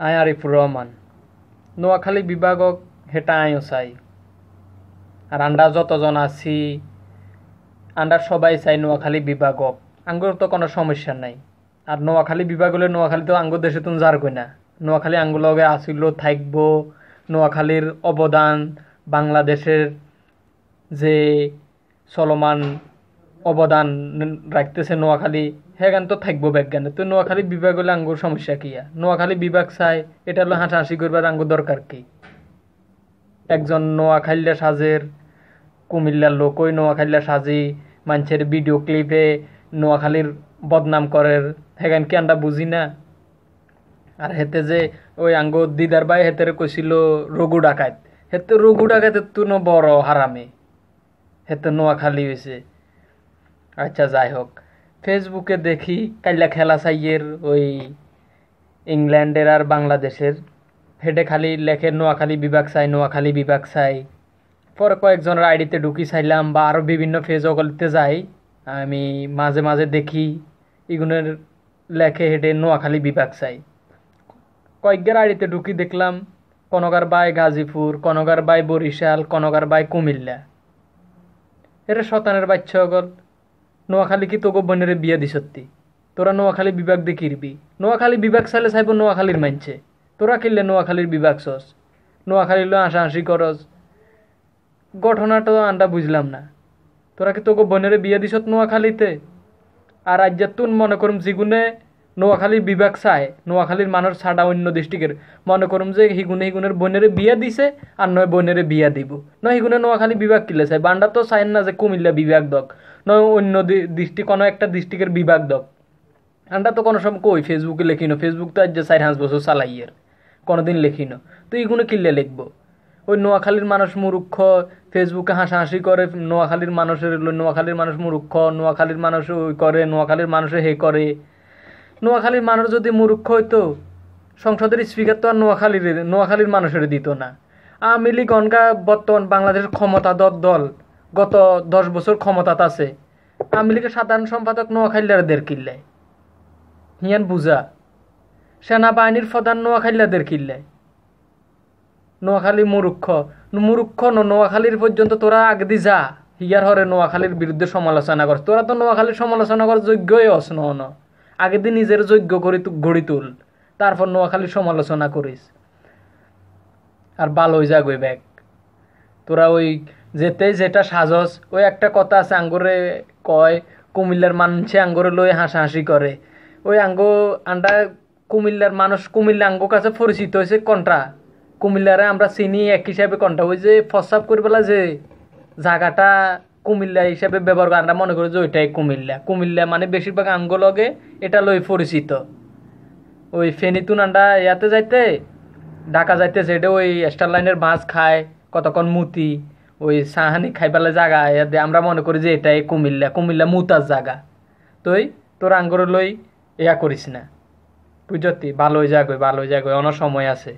I Arifur Rahman. Noakhali বিভাগক হেটা আইও চাই আর আন্ডা যতজন আছি আন্ডার সবাই চাই নোয়াখালী বিভাগক। আঙ্গুর তো কোনো সমস্যা নাই। আর নোয়াখালী বিভাগ হলে নোয়াখালী তো আঙ্গুর দেশে তুমি যার কই না নোয়াখালী আঙ্গুর আসিল থাকব নোয়াখালীর অবদান বাংলাদেশের যে চলমান অবদান রাখতেছে নোয়াখালী। সেখান তো থাকব বিজ্ঞানে তো নোয়াখালী বিভাগ হলে আঙ্গুর সমস্যা কি নোয়াখালী বিভাগ চাই এটা হলো হাসাহাসি করবার আঙ্গুর দরকার কি? একজন নোয়াখাইল্লা সাজের কুমিল্লার লোক ওই নোয়াখাইল্লা সাজি মানুষের ভিডিও ক্লিপে নোয়াখালীর বদনাম করের সেখান কি আমরা বুঝি না? আর হেতে যে ওই আঙ্গ দিদার ভাই হেতের কইছিল রঘু ডাকাত হেতে রঘু ডাকাতের তো বড় হারামে হেতে নোয়াখালী হয়েছে আচ্ছা যাই হোক। ফেসবুকে দেখি কাল্লা খেলা চাইয়ের ওই ইংল্যান্ডের আর বাংলাদেশের। হেডে খালি লেখে, নোয়াখালী বিভাগ চাই, নোয়াখালী বিভাগ চাই। পরে কয়েকজনের আইডিতে ঢুকি চাইলাম বা আরও বিভিন্ন ফেজগুলিতে যাই। আমি মাঝে মাঝে দেখি এগুলোর লেখে হেডে নোয়াখালী বিভাগ চাই। কয়েকবার আইডিতে ঢুকি দেখলাম, কনগার বাই গাজীপুর, কনগার বাই বরিশাল, কনগার বাই কুমিল্লা। এরা শতানের বাচ্চা গল নোয়াখালী কি তোকে বনেরে বিয়া দিসত্তি তোরা নোয়াখালী বিভাগ দিয়ে কিরবি? নোয়াখালী বিভাগ সালে চাইব নোয়াখালীর মানছে তোরা কিনলে নোয়াখালীর বিভাগ সস? নোয়াখালীর হাসাহাসি করস। ঘটনাটা আন্ডা বুঝলাম না। তোরা কি তোকে বনেরে বিয়া দিছত নোয়াখালীতে? আর রাজ্যের তুন মনে করুম যেগুনে নোয়াখালীর বিভাগ চায় নোয়াখালীর মানুষ ছাড়া অন্য ডিস্ট্রিক্টের মনে করুম যে হিগুনে হিগুনের বোনের বিয়া দিছে আর নয় বোনের বিয়া দিব। নয় হিগুনে নোয়াখালী বিভাগ কিলে চায় বান্ডা তো চায় না যে কুমিল্লা বিভাগ দক। নয় অন্য ডিস্ট্রিক্ট কোনো একটা ডিস্ট্রিক্টের বিভাগ দক। আন্ডা তো কোনো সময় কই ফেসবুকে লেখিনো ফেসবুক তো আজ যে চার পাঁচ বছর চালাইয়ের কোনোদিন লেখিনো তো এইগুলো কিনলে লিখব? ওই নোয়াখালীর মানুষ মুরুক্ষ ফেসবুকে হাসাহাসি করে নোয়াখালীর মানুষের নোয়াখালীর মানুষ মুরুক্ষ নোয়াখালীর মানুষ ওই করে নোয়াখালীর মানুষে হে করে নোয়াখালীর মানুষ যদি মুরুক্ষ হইতো, সংসদের স্পিকার তো আর নোয়াখালীর নোয়াখালীর মানুষের দিত না। আওয়ামী লীগ অনকা বর্তমান বাংলাদেশের ক্ষমতাধর দল, গত দশ বছর ক্ষমতাত আছে। আওয়ামী লীগের সাধারণ সম্পাদক নোয়াখালীদের কিল্লায়। হিয়ান বুঝা সেনাবাহিনীর প্রধান নোয়াখালীদের কিল্লায়। নোয়াখালী মুরুক্ষ মুরুক্ষ নোয়াখালীর পর্যন্ত তোরা আগে দি যা। হিয়ার হরে নোয়াখালীর বিরুদ্ধে সমালোচনা কর। তোরা তো নোয়াখালীর সমালোচনা কর যোগ্যই অস ন। আগে দিন নিজের যোগ্য করে গড়ি তুল। তারপর নোয়াখালীর সমালোচনা করিস। আর হয়ে যাগই ব্যাগ। তোরা ওই যেতে যেটা সাজস, ওই একটা কথা আছে আঙ্গুরে কয়, কুমিল্লার মানুষে আঙ্গুরে লই হাসাহাসি করে। ওই আঙ্গ আন্ডা কুমিল্লার মানুষ, কুমিল্লা আঙ্গ কাছে পরিচিত হয়েছে কন্ট্রা কুমিল্লারে আমরা চিনি, এক হিসাবে কন্ট্রা ওই যে ফসাপ করে যে জায়গাটা কুমিল্লা হিসাবে ব্যবহার আমরা মনে করি যে ওইটাই কুমিল্লা। কুমিল্লা মানে বেশিরভাগ আঙ্গ লগে এটা লই পরিচিত। ওই ফেনিতুন আন্ডা ইয়াতে যাইতে, ঢাকা যাইতে সেটা ওই স্টার লাইনের বাস খায় কতক্ষণ মুতি, ওই সাহানি খাইপালে জায়গা ইয়াতে আমরা মনে করি যে এটাই কুমিল্লা। কুমিল্লা মুতার জায়গা তোই তোর আঙ্গুর লই ইয়া করিস না। বুঝতি? ভালো যাগই ভালো হয়ে যাগই অনেক সময় আছে।